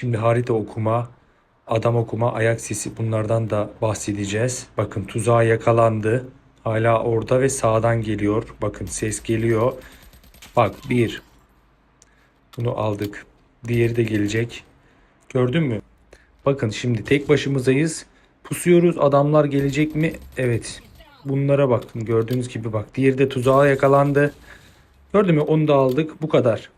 Şimdi harita okuma, adam okuma, ayak sesi bunlardan da bahsedeceğiz. Bakın tuzağa yakalandı. Hala orada ve sağdan geliyor. Bakın ses geliyor. Bak bir. Bunu aldık. Diğeri de gelecek. Gördün mü? Bakın şimdi tek başımızayız. Pusuyoruz. Adamlar gelecek mi? Evet. Bunlara bakın. Gördüğünüz gibi bak. Diğeri de tuzağa yakalandı. Gördün mü? Onu da aldık. Bu kadar.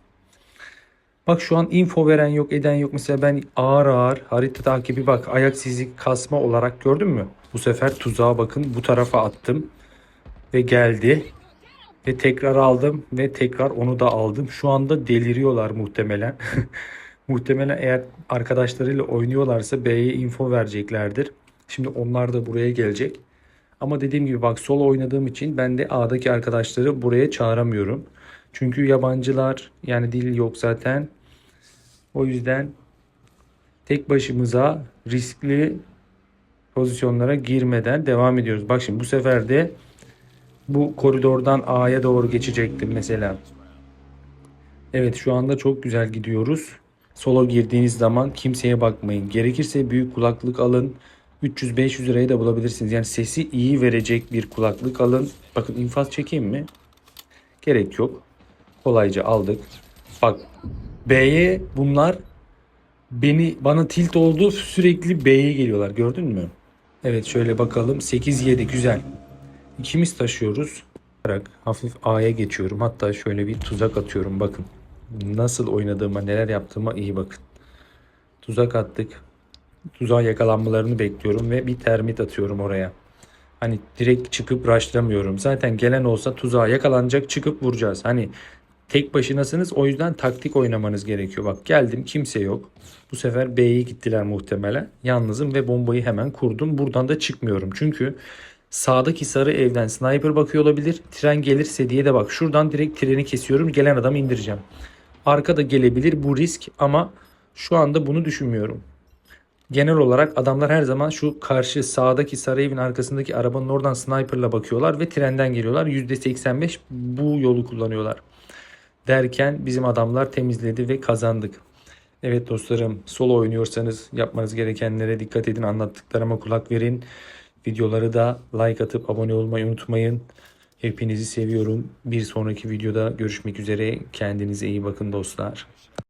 Bak şu an info veren yok, eden yok. Mesela ben ağır ağır harita takibi bak ayak izi kasma olarak gördün mü? Bu sefer tuzağa bakın bu tarafa attım ve geldi. Ve tekrar aldım ve tekrar onu da aldım. Şu anda deliriyorlar muhtemelen. muhtemelen eğer arkadaşlarıyla oynuyorlarsa B'ye info vereceklerdir. Şimdi onlar da buraya gelecek. Ama dediğim gibi bak solo oynadığım için ben de A'daki arkadaşları buraya çağıramıyorum. Çünkü yabancılar yani dil yok zaten. O yüzden tek başımıza riskli pozisyonlara girmeden devam ediyoruz. Bak şimdi bu sefer de bu koridordan A'ya doğru geçecektim mesela. Evet şu anda çok güzel gidiyoruz. Solo girdiğiniz zaman kimseye bakmayın. Gerekirse büyük kulaklık alın. 300-500 liraya da bulabilirsiniz. Yani sesi iyi verecek bir kulaklık alın. Bakın infaz çekeyim mi? Gerek yok. Kolayca aldık. Bak B'ye bunlar beni bana tilt oldu sürekli B'ye geliyorlar gördün mü? Evet şöyle bakalım 8-7 güzel. İkimiz taşıyoruz. Hafif A'ya geçiyorum. Hatta şöyle bir tuzak atıyorum bakın. Nasıl oynadığıma neler yaptığıma iyi bakın. Tuzak attık. Tuzağa yakalanmalarını bekliyorum ve bir termit atıyorum oraya. Hani direkt çıkıp rushlamıyorum. Zaten gelen olsa tuzağa yakalanacak çıkıp vuracağız. Hani tek başınasınız o yüzden taktik oynamanız gerekiyor. Bak geldim kimse yok. Bu sefer B'ye gittiler muhtemelen. Yalnızım ve bombayı hemen kurdum. Buradan da çıkmıyorum. Çünkü sağdaki sarı evden sniper bakıyor olabilir. Tren gelirse diye de bak. Şuradan direkt treni kesiyorum. Gelen adamı indireceğim. Arkada gelebilir bu risk ama şu anda bunu düşünmüyorum. Genel olarak adamlar her zaman şu karşı sağdaki sarı evin arkasındaki arabanın oradan sniperla bakıyorlar ve trenden geliyorlar. %85 bu yolu kullanıyorlar. Derken bizim adamlar temizledi ve kazandık. Evet dostlarım solo oynuyorsanız yapmanız gerekenlere dikkat edin. Anlattıklarıma kulak verin. Videoları da like atıp abone olmayı unutmayın. Hepinizi seviyorum. Bir sonraki videoda görüşmek üzere. Kendinize iyi bakın dostlar.